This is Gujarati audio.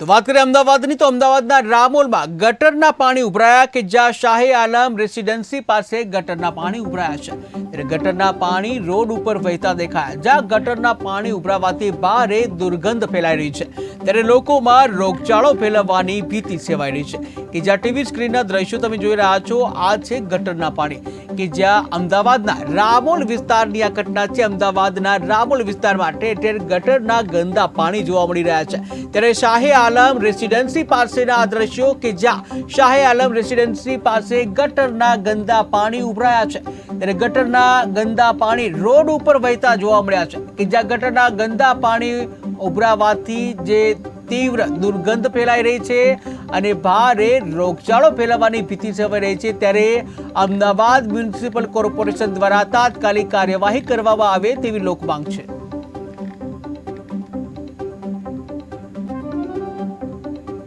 તો વાત કરીએ અમદાવાદની, તો અમદાવાદના રામોલમાં ગટરના પાણી ઉભરાયા કે જ્યાં શાહે આલમ રેસિડેન્સી પાસે ગટરના પાણી ઉભરાયા છે? ત્યારે ગટરના પાણી રોડ ઉપર વહેતા દેખાયા. જ્યાં ગટરના પાણી ઉભરાવાથી ભારે દુર્ગંધ ફેલાઈ રહી છે. ત્યારે લોકોમાં રોગચાળો ફેલાવવાની ભીતિ સેવાઈ રહી છે. કે જ્યાં ટીવી સ્ક્રીનના દ્રશ્યો તમે જોઈ રહ્યા છો, આ છે ગટરના પાણી. કે જ્યાં અમદાવાદના રામોલ વિસ્તારની આ ઘટના છે. અમદાવાદના રામોલ વિસ્તારમાં ઠેર ઠેર ગટરના ગંદા પાણી જોવા મળી રહ્યા છે. ત્યારે શાહી આલમ રેસિડેન્સી પાસેના આ દ્રશ્યો કે જ્યાં શાહે આલમ રેસિડેન્સી પાસે ગટરના ગંદા પાણી ઉભરાયા છે. ત્યારે ગટરના ગંદા પાણી રોડ ઉપર વહેતા જોવા મળ્યા છે કે જ્યાં ગટરના ગંદા પાણી ઉભરાવાથી જે તીવ્ર દુર્ગંધ ફેલાઈ રહી છે અને ભારે રોગચાળો ફેલાવવાની ભીતિ સેવાઈ રહી છે, ત્યારે અમદાવાદ મ્યુનિસિપલ કોર્પોરેશન દ્વારા તાત્કાલિક કાર્યવાહી કરવામાં આવે તેવી લોક માંગ છે.